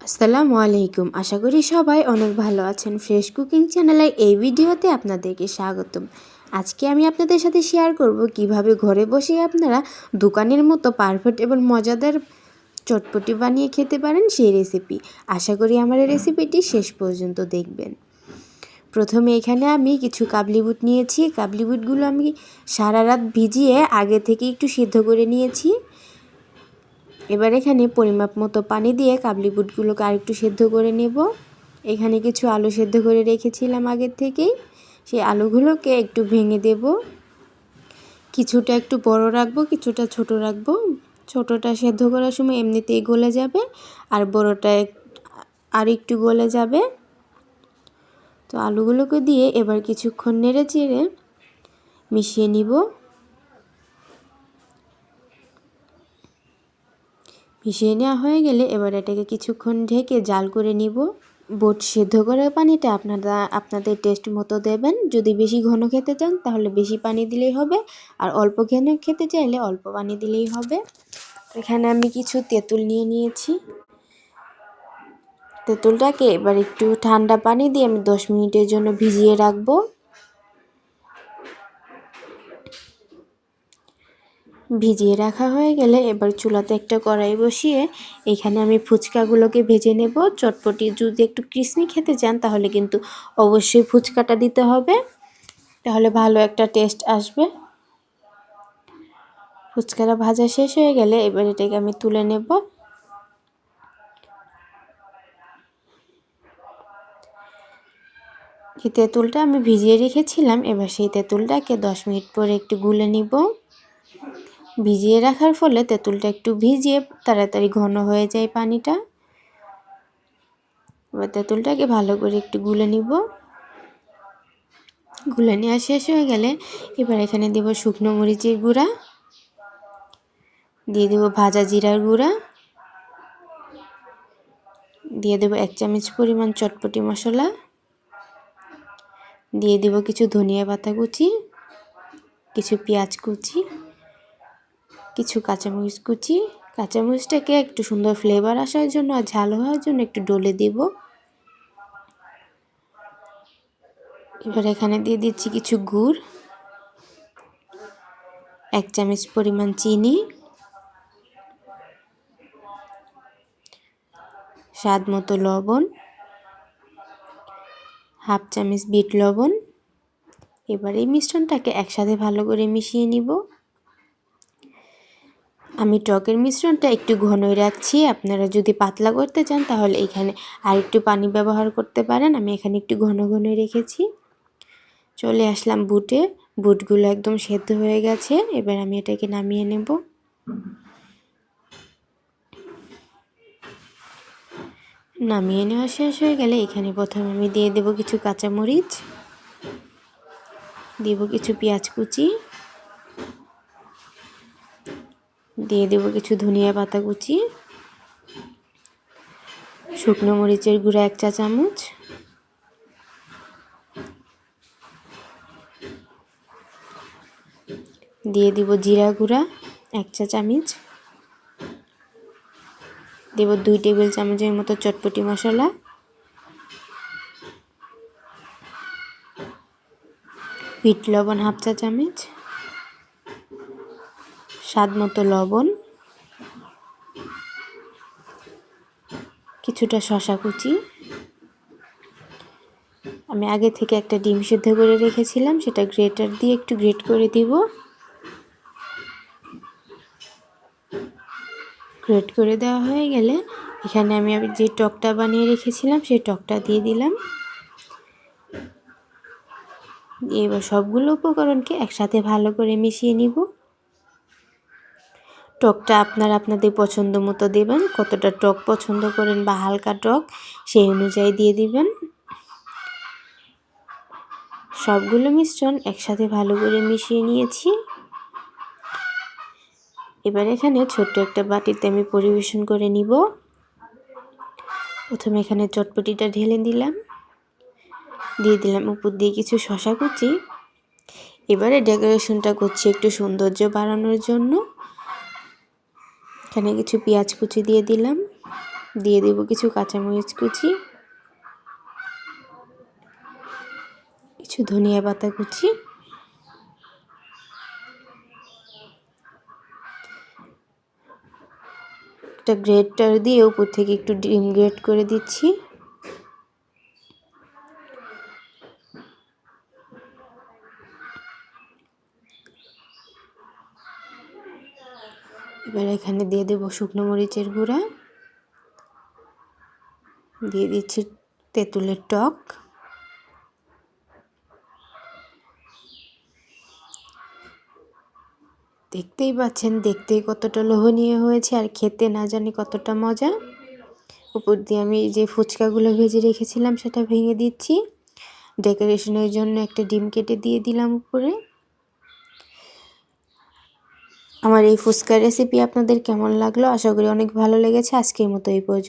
আসসালামু আলাইকুম। আশা করি সবাই অনেক ভালো আছেন। ফ্রেশ কুকিং চ্যানেলে এই ভিডিওতে আপনাদেরকে স্বাগতম। আজকে আমি আপনাদের সাথে শেয়ার করব কীভাবে ঘরে বসে আপনারা দোকানের মতো পারফেক্ট এবং মজাদার চটপটি বানিয়ে খেতে পারেন সেই রেসিপি। আশা করি আমার এই রেসিপিটি শেষ পর্যন্ত দেখবেন। প্রথমে এখানে আমি কিছু কাবলি বুট নিয়েছি। কাবলি বুটগুলো আমি সারা রাত ভিজিয়ে আগে থেকে একটু সিদ্ধ করে নিয়েছি। এবার এখানে পরিমাপ মতো পানি দিয়ে কাবলি বুটগুলোকে আরেকটু সেদ্ধ করে নেব। এখানে কিছু আলু সেদ্ধ করে রেখেছিলাম আগের থেকেই। সেই আলুগুলোকে একটু ভেঙে দেব। কিছুটা একটু বড় রাখব, কিছুটা ছোট রাখব। ছোটোটা সেদ্ধ করার সময় এমনিতেই গলে যাবে আর বড়টা আর একটু গলে যাবে। তো আলুগুলোকে দিয়ে এবার কিছুক্ষণ নেড়ে চেড়ে মিশিয়ে নিব। মিশিয়ে নেওয়া হয়ে গেলে এবার এটাকে কিছুক্ষণ ঢেকে জাল করে নিব। বোট সেদ্ধ করে পানিটা আপনারা, আপনাদের টেস্ট মতো দেবেন। যদি বেশি ঘন খেতে চান, তাহলে বেশি পানি দিলেই হবে। আর অল্প ঘন খেতে চাইলে অল্প পানি দিলেই হবে। এখানে আমি কিছু তেঁতুল নিয়ে নিয়েছি। তেঁতুলটাকে এবার একটু ঠান্ডা পানি দিয়ে আমি দশ মিনিটের জন্য ভিজিয়ে রাখব। ভিজিয়ে রাখা হয়ে গেলে এবার চুলাতে একটা কড়াই বসিয়ে এখানে আমি ফুচকাগুলোকে ভেজে নেব। চটপটি যদি একটু ক্রিসমি খেতে চান তাহলে কিন্তু অবশ্যই ফুচকাটা দিতে হবে। তাহলে ভালো একটা টেস্ট আসবে। ফুচকাটা ভাজা শেষ হয়ে গেলে এবার এটাকে আমি তুলে নেব। এই তেঁতুলটা আমি ভিজিয়ে রেখেছিলাম, এবার সেই তেঁতুলটাকে দশ মিনিট পরে একটু গুলে নিব। ভিজিয়ে রাখার ফলে তেঁতুলটা একটু ভিজিয়ে তাড়াতাড়ি ঘন হয়ে যায় পানিটা। এবার তেঁতুলটাকে ভালো করে একটু গুলে নিব। গুলে নেওয়া শেষ হয়ে গেলে এবার এখানে দেব শুকনো মরিচের গুঁড়া। দিয়ে দেব ভাজা জিরার গুঁড়া। দিয়ে দেব এক চামচ পরিমাণ চটপটি মশলা। দিয়ে দেব কিছু ধনিয়া পাতা কুচি, কিছু পেঁয়াজ কুচি। কিছু কাঁচামরিচ কুচি। কাঁচামরিচটাকে একটু সুন্দর ফ্লেভার আসার জন্য আর ঝাল হওয়ার জন্য একটু ডলে দেব। এবার এখানে দিয়ে দিচ্ছি কিছু গুড়, এক চামচ পরিমাণ চিনি, স্বাদ মতো লবণ, হাফ চামচ বিট লবণ। এবার এই মিশ্রণটাকে একসাথে ভালো করে মিশিয়ে নিব। আমি টকের মিশ্রণটা একটু ঘনই রাখছি। আপনারা যদি পাতলা করতে চান, তাহলে এখানে আর একটু পানি ব্যবহার করতে পারেন। আমি এখানে একটু ঘন ঘনই রেখেছি। চলে আসলাম বুটে। বুটগুলো একদম সেদ্ধ হয়ে গেছে। এবার আমি এটাকে নামিয়ে নেব। নামিয়ে নেওয়া শেষ হয়ে গেলে এখানে প্রথমে আমি দিয়ে দেব কিছু কাঁচামরিচ, দেব কিছু পেঁয়াজ কুচি দিয়ে দেব কিছু ধনিয়া পাতা কুচি, শুকনো মরিচের গুঁড়া এক চা চামচ, দিয়ে দিব জিরা গুঁড়া এক চা চামচ, দেব দুই টেবিল চামচের মতো চটপটি মশলা, বিট লবণ হাফ চা চামচ স্বাদ মতো লবণ, কিছুটা শশা কুচি। আমি আগে থেকে একটা ডিম সিদ্ধ করে রেখেছিলাম, সেটা গ্রেটার দিয়ে একটু গ্রেট করে দিব। গ্রেট করে দেওয়া হয়ে গেলে এখানে আমি যে টকটা বানিয়ে রেখেছিলাম, সেই টকটা দিয়ে দিলাম। এবার সবগুলো উপকরণকে একসাথে ভালো করে মিশিয়ে নিব। টকটা আপনারা আপনাদের পছন্দ মতো দেবেন, কতটা টক পছন্দ করেন বা হালকা টক, সেই অনুযায়ী দিয়ে দিবেন। সবগুলো মিশ্রণ একসাথে ভালো করে মিশিয়ে নিয়েছি। এবার এখানে ছোট্ট একটা বাটিতে আমি পরিবেশন করে নিব। প্রথমে এখানে চটপটিটা ঢেলে দিলাম। দিয়ে দিলাম উপর দিয়ে কিছু শশা কুচি। এবারে ডেকোরেশনটা করছি একটু সৌন্দর্য বাড়ানোর জন্য। এখানে কিছু পেঁয়াজ কুচি দিয়ে দিলাম। দিয়ে দেব কিছু কাঁচামরিচ কুচি। কিছু ধনিয়া পাতা কুচি। একটা গ্রেটার দিয়ে উপর থেকে একটু ডিম গ্রেট করে দিচ্ছি। এবার এখানে দিয়ে দেবো শুকনো মরিচের গুঁড়া। দিয়ে দিচ্ছি তেঁতুলের টক। দেখতেই পাচ্ছেন, দেখতেই কতটা লোভনীয় হয়েছে আর খেতে না জানি কতটা মজা। উপর দিয়ে আমি যে ফুচকাগুলো ভেজে রেখেছিলাম, সেটা ভেঙে দিচ্ছি। ডেকোরেশনের জন্য একটা ডিম কেটে দিয়ে দিলাম উপরে। আমার এই ফুচকার রেসিপি আপনাদের কেমন লাগল? আশা করি অনেক ভালো লেগেছে। আজকের মতো এই পর্যন্ত